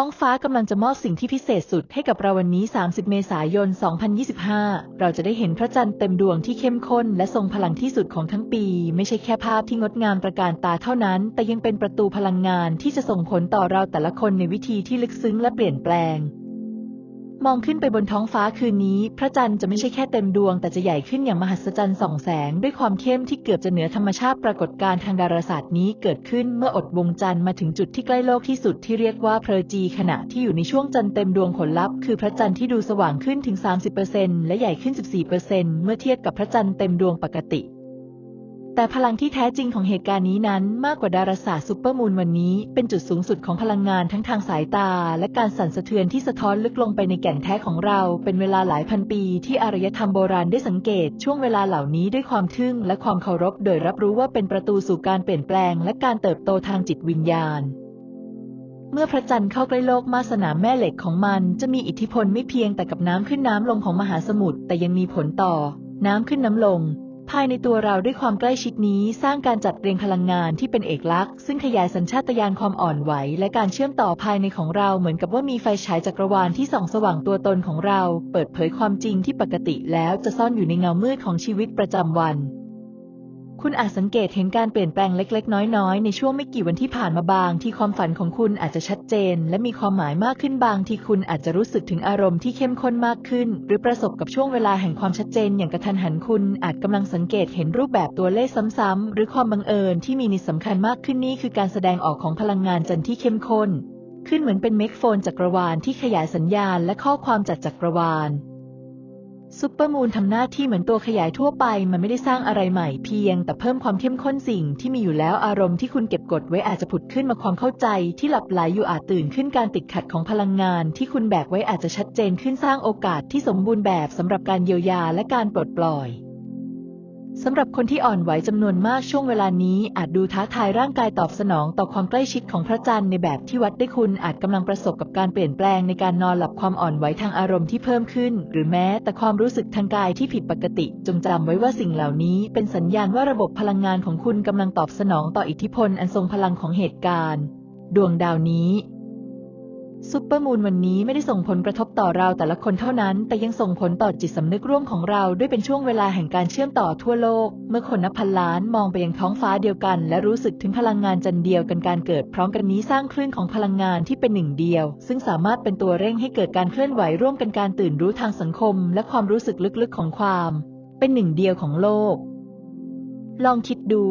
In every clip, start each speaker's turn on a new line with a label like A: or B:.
A: ท้องฟ้ากำลังจะมอบสิ่งที่พิเศษสุดให้กับเราวันนี้ 30 เมษายน 2025 เราจะได้เห็นพระจันทร์เต็มดวงที่เข้มข้น และทรงพลังที่สุดของทั้งปี ไม่ใช่แค่ภาพที่งดงามประการตาเท่านั้น แต่ยังเป็นประตูพลังงานที่จะส่งผลต่อเราแต่ละคนในวิธีที่ลึกซึ้งและเปลี่ยนแปลง มองขึ้นไปบนท้องฟ้าคืนนี้ พระจันทร์จะไม่ใช่แค่เต็มดวง แต่จะใหญ่ขึ้นอย่างมหัศจรรย์ส่องแสง ด้วยความเข้มที่เกือบจะเหนือธรรมชาติปรากฏการณ์ทางดาราศาสตร์นี้เกิดขึ้นเมื่ออดวงจันทร์มาถึงจุดที่ใกล้โลกที่สุดที่เรียกว่าเพลจี ขณะที่อยู่ในช่วงจันทร์เต็มดวงผลลัพธ์คือพระจันทร์ที่ดูสว่างขึ้นถึง 30%และใหญ่ขึ้น 14%เมื่อเทียบกับพระจันทร์เต็มดวงปกติ แต่พลังที่แท้จริงของเหตุการณ์นี้นั้นมากกว่าดาราศาสตร์ซูเปอร์มูนวันนี้ เป็นจุดสูงสุดของพลังงานทั้งทางสายตา และการสั่นสะเทือนที่สะท้อนลึกลงไปในแก่นแท้ของเรา เป็นเวลาหลายพันปีที่อารยธรรมโบราณได้สังเกต ช่วงเวลาเหล่านี้ด้วยความทึ่งและความเคารพ โดยรับรู้ว่าเป็นประตูสู่การเปลี่ยนแปลง และการเติบโตทางจิตวิญญาณเมื่อพระจันทร์เข้าใกล้โลกมาสนามแม่เหล็กของมัน จะมีอิทธิพลไม่เพียงแต่กับน้ำขึ้นน้ำลงของมหาสมุทรแต่ยังมีผลต่อ น้ำขึ้นน้ำลงายในตัวเราด้วยความใกล้ชิดนี้ สร้างการจัดเรียงพลังงานที่เป็นเอกลักษณ์ ซึ่งขยายสัญชาตญาณความอ่อนไหว และการเชื่อมต่อภายในของเราเหมือนกับว่ามีไฟฉายจักรวาลที่ส่องสว่างตัวตนของเรา เปิดเผยความจริงที่ปกติแล้วจะซ่อนอยู่ในเงามืดของชีวิตประจำวัน คุณอาจสังเกตเห็นการเปลี่ยนแปลงเล็ก ๆ น้อยๆ ในช่วงไม่กี่วันที่ผ่านมาบาง ที่ความฝันของคุณอาจจะชัดเจน และมีความหมายมากขึ้นบางที่คุณอาจจะรู้สึกถึงอารมณ์ที่เข้มข้นมากขึ้น หรือประสบกับช่วงเวลาแห่งความชัดเจน อย่างกระทันหันคุณ อาจกำลังสังเกตเห็นรูปแบบตัวเลขซ้ำๆหรือความบังเอิญที่มีนิสสำคัญมากขึ้นนี่คือการแสดงออกของพลังงานจันทร์ที่เข้มข้น ขึ้นเหมือนเป็นเมกโฟนจักรวาลที่ขยายสัญญาณและข้อความจากจักรวาล ซุปเปอร์มูนทำหน้าที่เหมือนตัวขยายทั่วไป มันไม่ได้สร้างอะไรใหม่เพียง แต่เพิ่มความเข้มข้นสิ่งที่มีอยู่แล้วอารมณ์ที่คุณเก็บกดไว้อาจจะผุดขึ้นมาความเข้าใจ ที่หลับไหลอยู่อาจตื่นขึ้นการติดขัดของพลังงาน ที่คุณแบกไว้อาจจะชัดเจนขึ้นสร้างโอกาสที่สมบูรณ์แบบสำหรับการเยียวยาและการปลดปล่อย สำหรับคนที่อ่อนไหวจำนวนมากช่วงเวลานี้ อาจดูท้าทายร่างกายตอบสนองต่อความใกล้ชิดของพระจันทร์ในแบบที่วัดได้คุณอาจกำลังประสบกับการเปลี่ยนแปลงในการนอนหลับความอ่อนไหวทางอารมณ์ที่เพิ่มขึ้น หรือแม้แต่ความรู้สึกทางกายที่ผิดปกติ จงจำไว้ว่าสิ่งเหล่านี้เป็นสัญญาณว่าระบบพลังงานของคุณกำลังตอบสนองต่ออิทธิพลอันทรงพลังของเหตุการณ์ ดวงดาวนี้ ซุปเปอร์มูนวันนี้ไม่ได้ส่งผลกระทบต่อเราแต่ละคนเท่านั้น แต่ยังส่งผลต่อจิตสำนึกร่วมของเราด้วยเป็นช่วงเวลาแห่งการเชื่อมต่อทั่วโลก เมื่อคนนับพันล้านมองไปยังท้องฟ้าเดียวกัน และรู้สึกถึงพลังงานจันเดียวกันการเกิดพร้อมกันนี้สร้างคลื่นของพลังงานที่เป็นหนึ่งเดียว ซึ่งสามารถเป็นตัวเร่งให้เกิดการเคลื่อนไหวร่วมกันการตื่นรู้ทางสังคม และความรู้สึกลึกๆของความ เป็นหนึ่งเดียวของโลก ลองคิดดู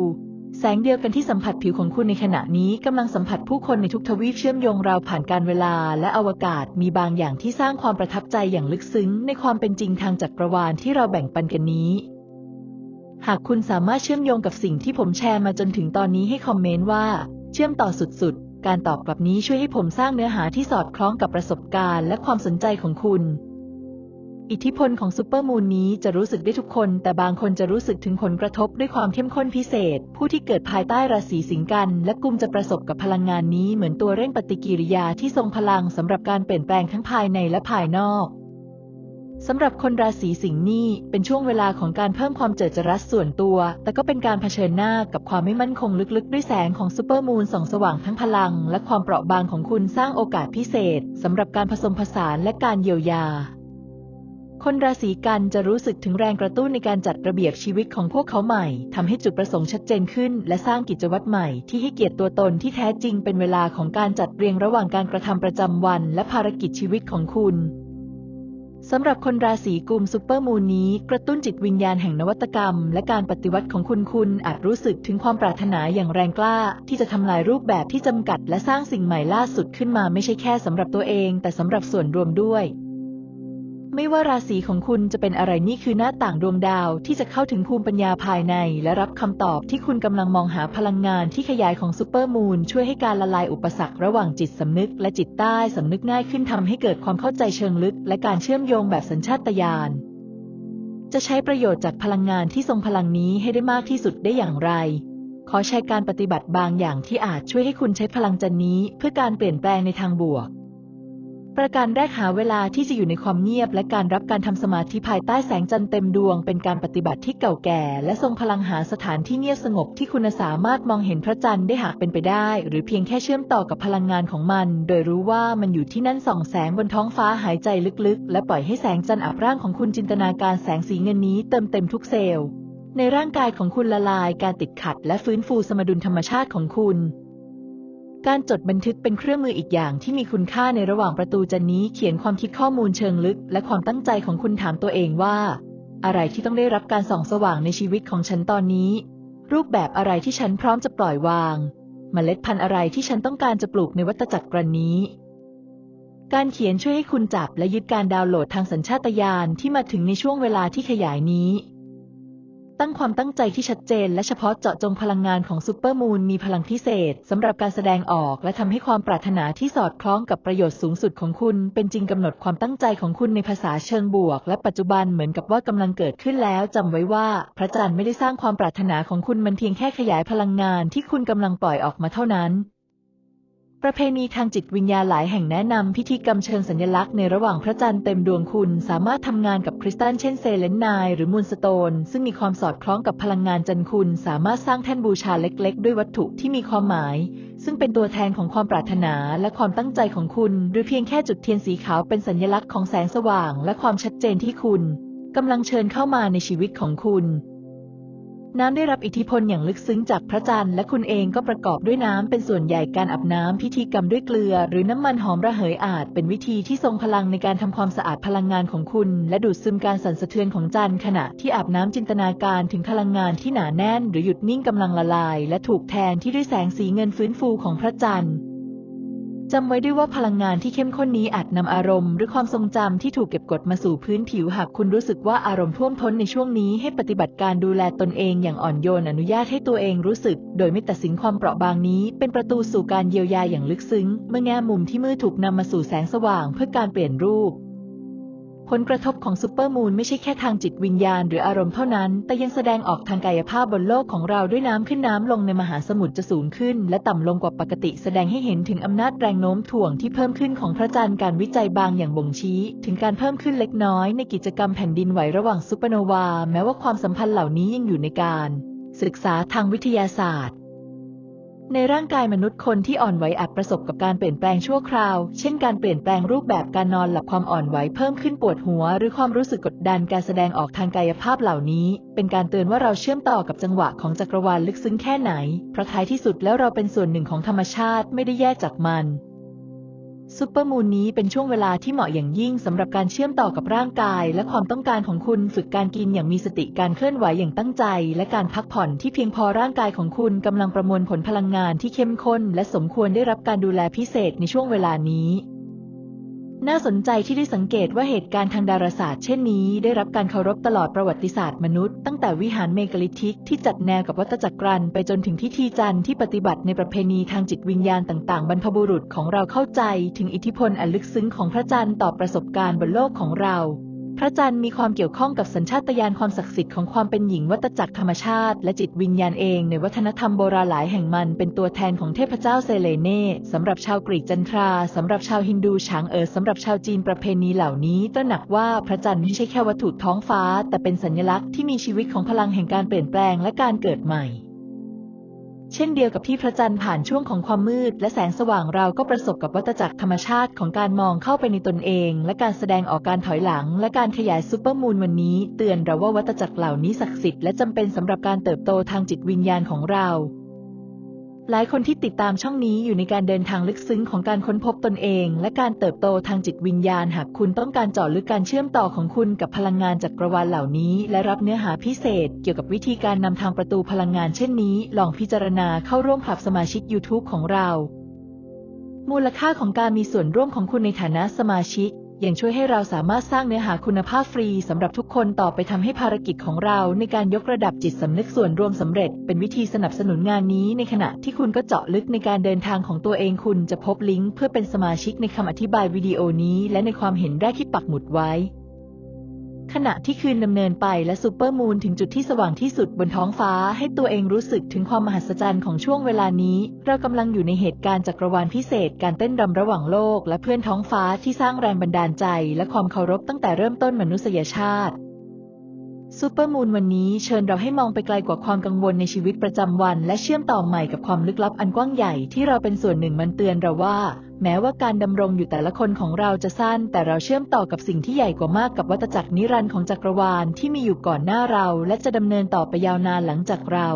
A: แสงเดียวกันที่สัมผัสผิวของคุณในขณะนี้กำลังสัมผัสผู้คนในทุกทวีปเชื่อมโยงเราผ่านการเวลาและอวกาศมีบางอย่างที่สร้างความประทับใจอย่างลึกซึ้ง ในความเป็นจริงทางจักรวาลที่เราแบ่งปันกันนี้ หากคุณสามารถเชื่อมโยงกับสิ่งที่ผมแชร์มาจนถึงตอนนี้ให้คอมเมนต์ว่า เชื่อมต่อสุดๆ การตอบกลับนี้ช่วยให้ผมสร้างเนื้อหาที่สอดคล้องกับประสบการณ์ และความสนใจของคุณ อิทธิพลของซูเปอร์มูนนี้จะรู้สึกได้ทุกคน แต่บางคนจะรู้สึกถึงผลกระทบด้วยความเข้มข้นพิเศษ ผู้ที่เกิดภายใต้ราศีสิงห์กัน และกุมจะประสบกับพลังงานนี้เหมือนตัวเร่งปฏิกิริยาที่ทรงพลังสำหรับการเปลี่ยนแปลงทั้งภายในและภายนอกสำหรับคนราศีสิงห์นี่เป็นช่วงเวลาของการเพิ่มความเจิดจรัสส่วนตัว แต่ก็เป็นการเผชิญหน้ากับความไม่มั่นคงลึกๆ ด้วยแสงของซูเปอร์มูนส่องสว่างทั้งพลัง และความเปราะบางของคุณสร้างโอกาสพิเศษสำหรับการผสมผสานและการเยียวยา คนราศีกันจะรู้สึกถึงแรงกระตุ้นในการจัดระเบียบชีวิตของพวกเขาใหม่ทำให้จุดประสงค์ชัดเจนขึ้น และสร้างกิจวัตรใหม่ที่ให้เกียรติตัวตนที่แท้จริงเป็นเวลาของการจัดเรียงระหว่างการกระทำประจำวัน และภารกิจชีวิตของคุณสำหรับคนราศีกุมซูเปอร์มูนนี้ กระตุ้นจิตวิญญาณแห่งนวัตกรรม และการปฏิวัติของคุณคุณอาจรู้สึกถึงความปรารถนาอย่างแรงกล้า ที่จะทำลายรูปแบบที่จำกัด และสร้างสิ่งใหม่ล่าสุดขึ้นมาไม่ใช่แค่สำหรับตัวเอง แต่สำหรับส่วนรวมด้วย ไม่ว่าราศีของคุณจะเป็นอะไรนี่คือหน้าต่างดวงดาวที่จะเข้าถึงภูมิปัญญาภายใน และรับคำตอบที่คุณกำลังมองหาพลังงานที่ขยายของซูเปอร์มูนช่วยให้การละลายอุปสรรคระหว่างจิตสำนึก และจิตใต้สำนึกง่ายขึ้นทำให้เกิดความเข้าใจเชิงลึก และการเชื่อมโยงแบบสัญชาตญาณจะใช้ประโยชน์จากพลังงานที่ทรงพลังนี้ให้ได้มากที่สุดได้อย่างไร ขอใช้การปฏิบัติบางอย่างที่อาจช่วยให้คุณใช้พลังจันนี้ เพื่อการเปลี่ยนแปลงในทางบวก ประการแรกหาเวลาที่จะอยู่ในความเงียบ และการรับการทำสมาธิภายใต้แสงจันทร์เต็มดวง เป็นการปฏิบัติที่เก่าแก่ และทรงพลังหาสถานที่เงียบสงบที่คุณสามารถมองเห็นพระจันทร์ได้หากเป็นไปได้ หรือเพียงแค่เชื่อมต่อกับพลังงานของมัน โดยรู้ว่ามันอยู่ที่นั่นส่องแสงบนท้องฟ้าหายใจลึกๆ และปล่อยให้แสงจันทร์อับร่างของคุณจินตนาการแสงสีเงินนี้เติมเต็มทุกเซลล์ในร่างกายของคุณละลายการติดขัด และฟื้นฟูสมดุลธรรมชาติของคุณ การจดบันทึกเป็นเครื่องมืออีกอย่างที่มีคุณค่าในระหว่างประตูจันนี้เขียนความคิดข้อมูลเชิงลึก และความตั้งใจของคุณถามตัวเองว่า อะไรที่ต้องได้รับการส่องสว่างในชีวิตของฉันตอนนี้ รูปแบบอะไรที่ฉันพร้อมจะปล่อยวางเมล็ดพันธุ์อะไรที่ฉันต้องการจะปลูกในวัฏจักรกรนี้ การเขียนช่วยให้คุณจับและยึดการดาวน์โหลดทางสัญชาตญาณที่มาถึงในช่วงเวลาที่ขยายนี้ ตั้งความตั้งใจที่ชัดเจน และเฉพาะเจาะจงพลังงานของซูเปอร์มูนมีพลังพิเศษสำหรับการแสดงออก และทำให้ความปรารถนาที่สอดคล้องกับประโยชน์สูงสุดของคุณ เป็นจริงกำหนดความตั้งใจของคุณในภาษาเชิงบวก และปัจจุบันเหมือนกับว่ากำลังเกิดขึ้นแล้วจำไว้ว่า พระจันทร์ไม่ได้สร้างความปรารถนาของคุณมันเพียงแค่ขยายพลังงานที่คุณกำลังปล่อยออกมาเท่านั้น ประเพณีทางจิตวิญญาณหลายแห่งแนะนำพิธีกรรมเชิงสัญลักษณ์ในระหว่างพระจันทร์เต็มดวงคุณ สามารถทำงานกับคริสตัลเช่นเซเลนไนหรือมูลสโตน ซึ่งมีความสอดคล้องกับพลังงานจันทร์คุณ สามารถสร้างแท่นบูชาเล็ก ๆ ด้วยวัตถุที่มีความหมาย ซึ่งเป็นตัวแทนของความปรารถนาและความตั้งใจของคุณหรือเพียงแค่จุดเทียนสีขาวเป็นสัญลักษณ์ของแสงสว่าง และความชัดเจนที่คุณกำลังเชิญเข้ามาในชีวิตของคุณ น้ำได้รับอิทธิพลอย่างลึกซึ้งจากพระจันทร์และคุณเองก็ประกอบด้วยน้ำเป็นส่วนใหญ่การอาบน้ำพิธีกรรมด้วยเกลือ หรือน้ำมันหอมระเหยอาจเป็นวิธีที่ทรงพลังในการทำความสะอาดพลังงานของคุณ และดูดซึมการสั่นสะเทือนของจันทร์ขณะที่อาบน้ำจินตนาการถึงพลังงานที่หนาแน่น หรือหยุดนิ่งกำลังละลาย และถูกแทนที่ด้วยแสงสีเงินฟื้นฟูของพระจันทร์ จำไว้ด้วยว่าพลังงานที่เข้มข้นนี้อาจนำอารมณ์ หรือความทรงจำที่ถูกเก็บกดมาสู่พื้นผิวหากคุณรู้สึกว่าอารมณ์ท่วมท้นในช่วงนี้ให้ปฏิบัติการดูแลตนเองอย่างอ่อนโยนอนุญาตให้ตัวเองรู้สึก โดยไม่ตัดสินความเปราะบางนี้ เป็นประตูสู่การเยียวยาอย่างลึกซึ้ง เมื่อแง่มุมที่มืดถูกนำมาสู่แสงสว่างเพื่อการเปลี่ยนรูป ผลกระทบของซูเปอร์มูนไม่ใช่แค่ทางจิตวิญญาณหรืออารมณ์เท่านั้น แต่ยังแสดงออกทางกายภาพบนโลกของเราด้วยน้ำขึ้นน้ำลงในมหาสมุทรจะสูงขึ้น และต่ำลงกว่าปกติ แสดงให้เห็นถึงอำนาจแรงโน้มถ่วงที่เพิ่มขึ้นของพระจันทร์การวิจัยบางอย่างบ่งชี้ ถึงการเพิ่มขึ้นเล็กน้อยในกิจกรรมแผ่นดินไหวระหว่างซูเปอร์โนวา แม้ว่าความสัมพันธ์เหล่านี้ยังอยู่ในการ ศึกษาทางวิทยาศาสตร์ ในร่างกายมนุษย์คนที่อ่อนไหวอาจประสบกับการเปลี่ยนแปลงชั่วคราว เช่นการเปลี่ยนแปลงรูปแบบการนอนหลับความอ่อนไหวเพิ่มขึ้นปวดหัว หรือความรู้สึกกดดันการแสดงออกทางกายภาพเหล่านี้ เป็นการเตือนว่าเราเชื่อมต่อกับจังหวะของจักรวาลลึกซึ้งแค่ไหน เพราะท้ายที่สุดแล้วเราเป็นส่วนหนึ่งของธรรมชาติไม่ได้แยกจากมัน ซูเปอร์มูนนี้เป็นช่วงเวลาที่เหมาะอย่างยิ่งสำหรับการเชื่อมต่อกับร่างกาย และความต้องการของคุณฝึกการกินอย่างมีสติการเคลื่อนไหวอย่างตั้งใจ และการพักผ่อนที่เพียงพอร่างกายของคุณกำลังประมวลผลพลังงานที่เข้มข้น และสมควรได้รับการดูแลพิเศษในช่วงเวลานี้ น่าสนใจที่ได้สังเกตว่าเหตุการณ์ทางดาราศาสตร์เช่นนี้ได้รับการเคารพตลอดประวัติศาสตร์มนุษย์ ตั้งแต่วิหารเมกาลิทิกที่จัดแนวกับวัตจักรันไปจนถึงพิธีจันทร์ที่ปฏิบัติในประเพณีทางจิตวิญญาณต่างๆ บรรพบุรุษของเราเข้าใจ ถึงอิทธิพลอันลึกซึ้งของพระจันทร์ต่อประสบการณ์บนโลกของเรา พระจันทร์มีความเกี่ยวข้องกับสัญชาตญาณความศักดิ์สิทธิ์ของความเป็นหญิงวัตจักรธรรมชาติ และจิตวิญญาณเองในวัฒนธรรมโบราณหลายแห่งมันเป็นตัวแทนของเทพเจ้าเซเลเน่สำหรับชาวกรีกจันทราสำหรับชาวฮินดูฉางเอ๋อสำหรับชาวจีนประเพณีเหล่านี้ตระหนักว่าพระจันทร์ไม่ใช่แค่วัตถุท้องฟ้า แต่เป็นสัญลักษณ์ที่มีชีวิตของพลังแห่งการเปลี่ยนแปลงและการเกิดใหม่ เช่นเดียวกับที่พระจันทร์ผ่านช่วงของความมืด และแสงสว่างเราก็ประสบกับวัฏจักรธรรมชาติของการมองเข้าไปในตนเอง และการแสดงออกการถอยหลัง และการขยายซูเปอร์มูนวันนี้ เตือนเราว่าวัฏจักรเหล่านี้ศักดิ์สิทธิ์และจำเป็นสำหรับการเติบโตทางจิตวิญญาณของเรา หลายคนที่ติดตามช่องนี้อยู่ในการเดินทางลึกซึ้งของการค้นพบตนเอง และการเติบโตทางจิตวิญญาณ หากคุณต้องการเจาะลึกการเชื่อมต่อของคุณกับพลังงานจักรวาลเหล่านี้ และรับเนื้อหาพิเศษ เกี่ยวกับวิธีการนำทางประตูพลังงานเช่นนี้ ลองพิจารณาเข้าร่วมคลับสมาชิก YouTube ของเรา มูลค่าของการมีส่วนร่วมของคุณในฐานะสมาชิก ยังช่วยให้เราสามารถสร้างเนื้อหาคุณภาพฟรีสำหรับทุกคนต่อไปทำให้ภารกิจของเราในการยกระดับจิตสำนึกส่วนรวมสำเร็จ เป็นวิธีสนับสนุนงานนี้ในขณะที่คุณก็เจาะลึกในการเดินทางของตัวเองคุณจะพบลิงก์เพื่อเป็นสมาชิกในคำอธิบายวิดีโอนี้ และในความเห็นแรกที่ปักหมุดไว้ ขณะที่คืนดำเนินไปและซูเปอร์มูนถึงจุดที่สว่างที่สุดบนท้องฟ้าให้ตัวเองรู้สึกถึงความมหัศจรรย์ของช่วงเวลานี้ เรากำลังอยู่ในเหตุการณ์จักรวาลพิเศษ การเต้นรำระหว่างโลก และเพื่อนท้องฟ้าที่สร้างแรงบันดาลใจ และความเคารพตั้งแต่เริ่มต้นมนุษยชาติ ซูเปอร์มูนวันนี้เชิญเราให้มองไปไกลกว่าความกังวลในชีวิตประจำวัน และเชื่อมต่อใหม่กับความลึกลับอันกว้างใหญ่ที่เราเป็นส่วนหนึ่งมันเตือนเราว่า แม้ว่าการดำรงอยู่แต่ละคนของเราจะสั้น แต่เราเชื่อมต่อกับสิ่งที่ใหญ่กว่ามากกับวัฏจักรนิรันดร์ของจักรวาลที่มีอยู่ก่อนหน้าเรา และจะดำเนินต่อไปยาวนานหลังจากเรา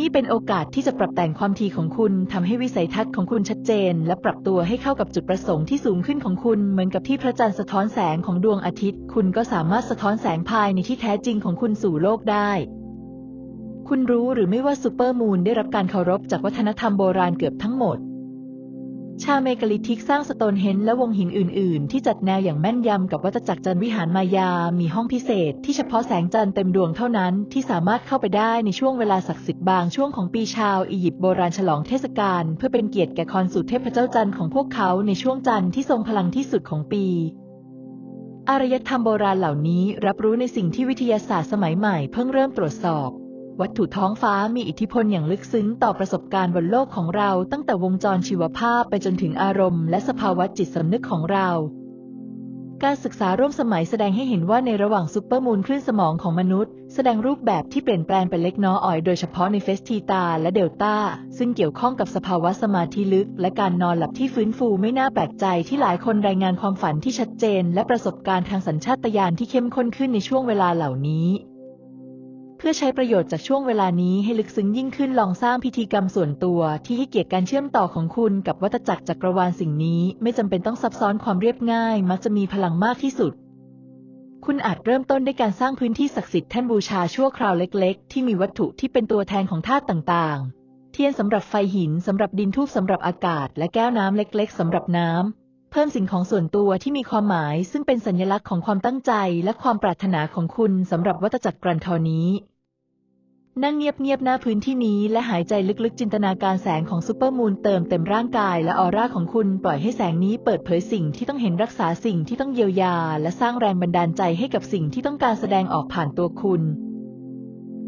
A: นี่เป็นโอกาสที่จะปรับแต่งความถี่ของคุณทำให้วิสัยทัศน์ของคุณชัดเจน และปรับตัวให้เข้ากับจุดประสงค์ที่สูงขึ้นของคุณ เหมือนกับที่พระจันทร์สะท้อนแสงของดวงอาทิตย์ คุณก็สามารถสะท้อนแสงภายในที่แท้จริงของคุณสู่โลกได้ คุณรู้หรือไม่ว่าซูเปอร์มูนได้รับการเคารพจากวัฒนธรรมโบราณเกือบทั้งหมด ชาวเมกาลิทิกสร้างสโตนเฮนและวงหินอื่น ๆ ที่จัดแนวอย่างแม่นยำกับวัตจักรจันวิหารมายา มีห้องพิเศษที่เฉพาะแสงจันทร์เต็มดวงเท่านั้นที่สามารถเข้าไปได้ในช่วงเวลาศักดิ์สิทธิ์บางช่วงของปีชาวอียิปต์โบราณฉลองเทศกาลเพื่อเป็นเกียรติแก่คอนสุเทพเจ้าจันทร์ของพวกเขาในช่วงจันทร์ที่ทรงพลังที่สุดของปีอารยธรรมโบราณเหล่านี้รับรู้ในสิ่งที่วิทยาศาสตร์สมัยใหม่เพิ่งเริ่มตรวจสอบ วัตถุท้องฟ้ามีอิทธิพลอย่างลึกซึ้งต่อประสบการณ์บนโลกของเรา ตั้งแต่วงจรชีวภาพไปจนถึงอารมณ์และสภาวะจิตสำนึกของเรา การศึกษาร่วมสมัยแสดงให้เห็นว่าในระหว่างซูเปอร์มูนคลื่นสมองของมนุษย์ แสดงรูปแบบที่เปลี่ยนแปลงไปเล็กน้อยโดยเฉพาะในเฟสทีตาและเดลต้า ซึ่งเกี่ยวข้องกับสภาวะสมาธิลึก และการนอนหลับที่ฟื้นฟูไม่น่าแปลกใจที่หลายคนรายงานความฝันที่ชัดเจน และประสบการณ์ทางสัญชาตญาณที่เข้มข้นขึ้นในช่วงเวลาเหล่านี้ เพื่อใช้ประโยชน์จากช่วงเวลานี้ให้ลึกซึ้งยิ่งขึ้นลองสร้างพิธีกรรมส่วนตัว ที่ให้เกียรติการเชื่อมต่อของคุณกับวัฏจักรจักรวาลสิ่งนี้ ไม่จำเป็นต้องซับซ้อนความเรียบง่าย มักจะมีพลังมากที่สุด คุณอาจเริ่มต้นด้วยการสร้างพื้นที่ศักดิ์สิทธิ์แท่นบูชาชั่วคราวเล็ก ๆ ที่มีวัตถุที่เป็นตัวแทนของธาตุต่างๆ เทียนสำหรับไฟหินสำหรับดินทูบสำหรับอากาศ และแก้วน้ำเล็ก ๆสำหรับน้ำ เพิ่มสิ่งของส่วนตัวที่มีความหมาย ซึ่งเป็นสัญลักษณ์ของความตั้งใจและความปรารถนาของคุณสำหรับวัฏจักรกรันทอนี้ นั่งเงียบๆหน้าพื้นที่นี้และหายใจลึกๆจินตนาการแสงของซูเปอร์มูนเติมเต็มร่างกายและออร่าของคุณปล่อยให้แสงนี้เปิดเผยสิ่งที่ต้องเห็นรักษาสิ่งที่ต้องเยียวยา และสร้างแรงบันดาลใจให้กับสิ่งที่ต้องการแสดงออกผ่านตัวคุณ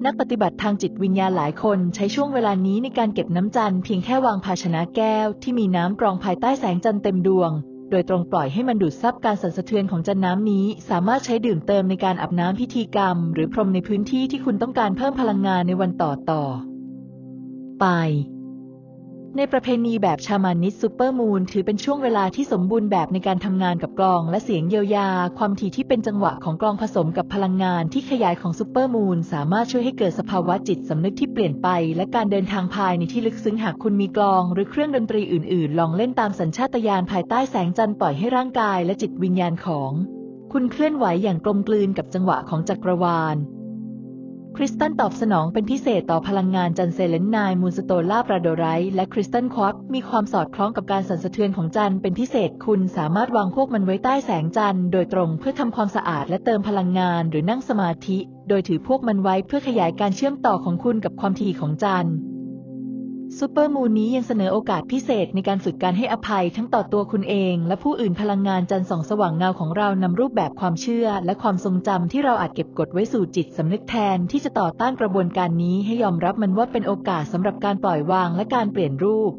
A: นักปฏิบัติทางจิตวิญญาณหลายคนใช้ช่วงเวลานี้ในการเก็บน้ำจันทร์เพียงแค่วางภาชนะแก้วที่มีน้ำกรองภายใต้แสงจันทร์เต็มดวง โดยตรงปล่อยให้มันดูดซับการสั่นสะเทือนของจันน้ำนี้ สามารถใช้ดื่มเติมในการอาบน้ำพิธีกรรม หรือพรมในพื้นที่ที่คุณต้องการเพิ่มพลังงานในวันต่อต่อไป ในประเพณีแบบชามานิสซูเปอร์มูนถือเป็นช่วงเวลาที่สมบูรณ์แบบในการทำงานกับกลอง และเสียงเยียวยา ความถี่ที่เป็นจังหวะของกลองผสมกับพลังงานที่ขยายของซูเปอร์มูนสามารถช่วยให้เกิดสภาวะจิตสำนึกที่เปลี่ยนไป และการเดินทางภายในที่ลึกซึ้งหากคุณมีกลอง หรือเครื่องดนตรีอื่น ๆ ลองเล่นตามสัญชาตญาณภายใต้แสงจันทร์ปล่อยให้ร่างกายและจิตวิญญาณของ คุณเคลื่อนไหวอย่างกลมกลืนกับจังหวะของจักรวาล คริสตันตอบสนองเป็นพิเศษต่อพลังงานจันเซเลนไนมูนสโตลาปราโดไรและคริสตันควอกมีความสอดคล้องกับการสั่นสะเทือนของจันเป็นพิเศษคุณสามารถวางพวกมันไว้ใต้แสงจันโดยตรงเพื่อทำความสะอาดและเติมพลังงานหรือนั่งสมาธิ โดยถือพวกมันไว้เพื่อขยายการเชื่อมต่อของคุณกับความถี่ของจันทร์ ซูเปอร์มูนนี้ยังเสนอโอกาสพิเศษในการฝึกการให้อภัยทั้งต่อตัวคุณเอง และผู้อื่นพลังงานจันทร์ส่องสว่างเงาของเรานำรูปแบบความเชื่อ และความทรงจำที่เราอาจเก็บกดไว้สู่จิตสำนึกแทนที่จะต่อต้านกระบวนการนี้ให้ยอมรับมันว่าเป็นโอกาสสำหรับการปล่อยวางและการเปลี่ยนรูป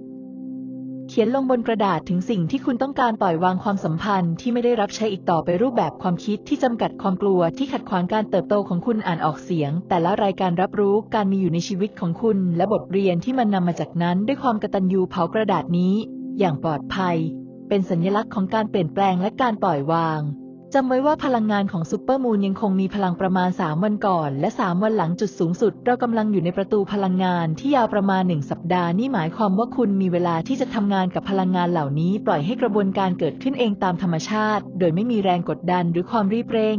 A: เขียนลงบนกระดาษถึงสิ่งที่คุณต้องการปล่อยวางความสัมพันธ์ที่ไม่ได้รับใช้อีกต่อไปรูปแบบความคิดที่จำกัดความกลัวที่ขัดขวางการเติบโตของคุณอ่านออกเสียง แต่ละรายการรับรู้การมีอยู่ในชีวิตของคุณ และบทเรียนที่มันนำมาจากนั้น ด้วยความกตัญญูเผากระดาษนี้ อย่างปลอดภัย เป็นสัญลักษณ์ของการเปลี่ยนแปลงและการปล่อยวาง จำไว้ว่าพลังงานของซูเปอร์มูนยังคงมีพลังประมาณ 3 วันก่อน และ 3 วันหลังจุดสูงสุด เรากำลังอยู่ในประตูพลังงานที่ยาวประมาณ 1 สัปดาห์ นี่หมายความว่าคุณมีเวลาที่จะทำงานกับพลังงานเหล่านี้ ปล่อยให้กระบวนการเกิดขึ้นเองตามธรรมชาติ โดยไม่มีแรงกดดันหรือความรีบเร่ง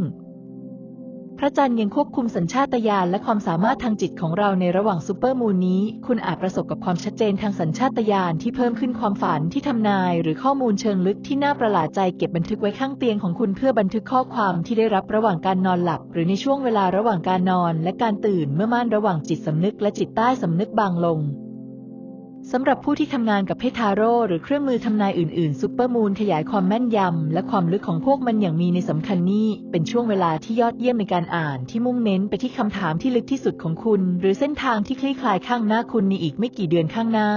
A: ระจันทร์ยังควบคุมสัญชาตญาณและความสามารถทางจิตของเราในระหว่างซูเปอร์มูนนี้ คุณอาจประสบกับความชัดเจนทางสัญชาตญาณที่เพิ่มขึ้นความฝันที่ทำนาย หรือข้อมูลเชิงลึกที่น่าประหลาดใจเก็บบันทึกไว้ข้างเตียงของคุณเพื่อบันทึกข้อความที่ได้รับระหว่างการนอนหลับ หรือในช่วงเวลาระหว่างการนอนและการตื่นเมื่อม่านระหว่างจิตสำนึกและจิตใต้สำนึกบางลง สำหรับผู้ที่ทำงานกับเพทาโร่หรือเครื่องมือทำนายอื่นๆซูเปอร์มูนขยายความแม่นยำ และความลึกของพวกมันอย่างมีในสำคัญนี่เป็นช่วงเวลาที่ยอดเยี่ยมในการอ่านที่มุ่งเน้นไปที่คำถามที่ลึกที่สุดของคุณ หรือเส้นทางที่คลี่คลายข้างหน้าคุณในอีกไม่กี่เดือนข้างหน้า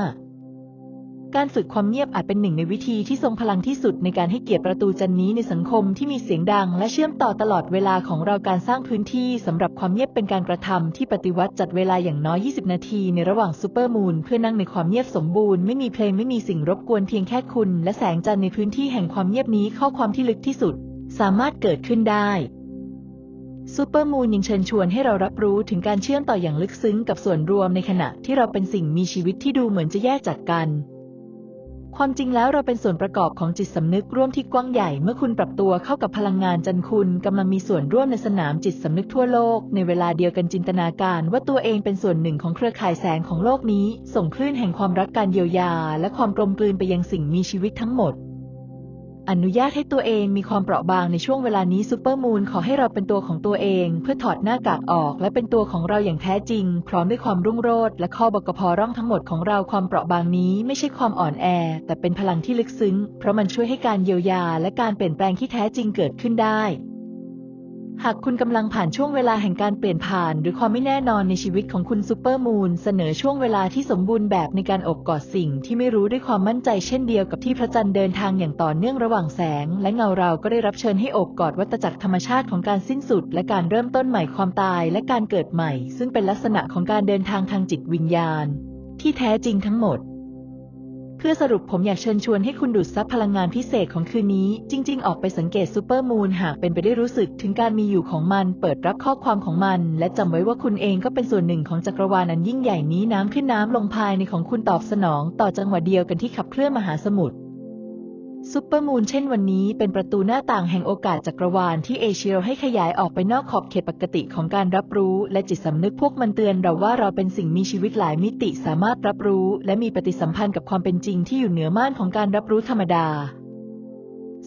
A: การฝึกความเงียบอาจเป็นหนึ่งในวิธีที่ทรงพลังที่สุดในการให้เกียรติประตูจันนี้ในสังคมที่มีเสียงดัง และเชื่อมต่อตลอดเวลาของเราการสร้างพื้นที่สำหรับความเงียบเป็นการกระทำที่ปฏิวัติจัดเวลาอย่างน้อย 20 นาทีในระหว่างซูเปอร์มูนเพื่อนั่งในความเงียบสมบูรณ์ไม่มีเพลงไม่มีสิ่งรบกวนเพียงแค่คุณ และแสงจันทร์ในพื้นที่แห่งความเงียบนี้ข้อความที่ลึกที่สุด สามารถเกิดขึ้นได้ซูเปอร์มูนยังเชิญชวนให้เรารับรู้ถึงการเชื่อมต่ออย่างลึกซึ้งกับส่วนรวมในขณะที่เราเป็นสิ่งมีชีวิตที่ดูเหมือนจะแยกจากกัน ความจริงแล้วเราเป็นส่วนประกอบของจิตสำนึกร่วมที่กว้างใหญ่ เมื่อคุณปรับตัวเข้ากับพลังงานจันทร์คุณกำลังมีส่วนร่วมในสนามจิตสำนึกทั่วโลก ในเวลาเดียวกันจินตนาการ ว่าตัวเองเป็นส่วนหนึ่งของเครือข่ายแสงของโลกนี้ ส่งคลื่นแห่งความรักการเยียวยา และความกลมกลืนไปยังสิ่งมีชีวิตทั้งหมด อนุญาตให้ตัวเองมีความเปราะบางในช่วงเวลานี้ซูเปอร์มูนขอให้เราเป็นตัวของตัวเอง เพื่อถอดหน้ากากออก และเป็นตัวของเราอย่างแท้จริง พร้อมด้วยความรุ่งโรจน์และข้อบกพร่องทั้งหมดของเราความเปราะบางนี้ไม่ใช่ความอ่อนแอ แต่เป็นพลังที่ลึกซึ้ง เพราะมันช่วยให้การเยียวยา และการเปลี่ยนแปลงที่แท้จริงเกิดขึ้นได้ หากคุณกำลังผ่านช่วงเวลาแห่งการเปลี่ยนผ่าน หรือความไม่แน่นอนในชีวิตของคุณซูเปอร์มูนเสนอช่วงเวลาที่สมบูรณ์แบบในการอบกอดสิ่งที่ไม่รู้ด้วยความมั่นใจเช่นเดียวกับที่พระจันทร์เดินทางอย่างต่อเนื่องระหว่างแสง และเงาเราก็ได้รับเชิญให้อบกอดวัฏจักรธรรมชาติของการสิ้นสุด และการเริ่มต้นใหม่ความตายและการเกิดใหม่ ซึ่งเป็นลักษณะของการเดินทางทางจิตวิญญาณ ที่แท้จริงทั้งหมด พื่อสรุปผมอยากเชิญชวนให้คุณดูดซับพลังงานพิเศษของคืนนี้ จริง ๆ ออกไปสังเกตซูเปอร์มูนหากเป็นไปได้รู้สึกถึงการมีอยู่ของมัน เปิดรับข้อความของมัน และจำไว้ว่าคุณเองก็เป็นส่วนหนึ่งของจักรวาลอันยิ่งใหญ่นี้น้ำขึ้นน้ำลงภายในของคุณตอบสนอง ต่อจังหวะเดียวกันที่ขับเคลื่อนมหาสมุทร ซูเปอร์มูนเช่นวันนี้เป็นประตูหน้าต่างแห่งโอกาสจักรวาลที่เอเชียให้ขยายออกไปนอกขอบเขตปกติของการรับรู้และจิตสำนึกพวกมันเตือนเราว่าเราเป็นสิ่งมีชีวิตหลายมิติสามารถรับรู้และมีปฏิสัมพันธ์กับความเป็นจริงที่อยู่เหนือม่านของการรับรู้ธรรมดา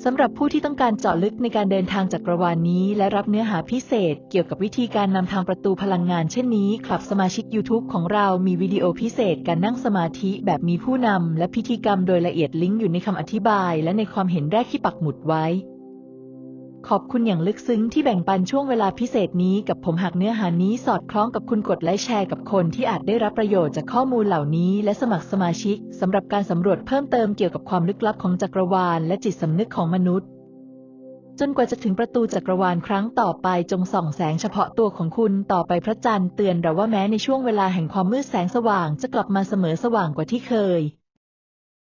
A: สำหรับผู้ที่ต้องการเจาะลึกในการเดินทางจักรวาลนนี้ และรับเนื้อหาพิเศษ เกี่ยวกับวิธีการนำทางประตูพลังงานเช่นนี้คลับสมาชิก YouTube ของเรามีวิดีโอพิเศษการนั่งสมาธิแบบมีผู้นำและพิธีกรรมโดยละเอียดลิงก์อยู่ในคำอธิบาย และในความเห็นแรกที่ปักหมุดไว้ ขอบคุณอย่างลึกซึ้งที่แบ่งปันช่วงเวลาพิเศษนี้กับผมหากเนื้อหานี้สอดคล้องกับคุณกดไลค์แชร์กับคนที่อาจได้รับประโยชน์จากข้อมูลเหล่านี้ และสมัครสมาชิกสำหรับการสำรวจเพิ่มเติมเกี่ยวกับความลึกลับของจักรวาลและจิตสำนึกของมนุษย์ จนกว่าจะถึงประตูจักรวาลครั้งต่อไปจงส่องแสงเฉพาะตัวของคุณต่อไปพระจันทร์เตือนเราว่าแม้ในช่วงเวลาแห่งความมืดแสงสว่างจะกลับมาเสมอสว่างกว่าที่เคย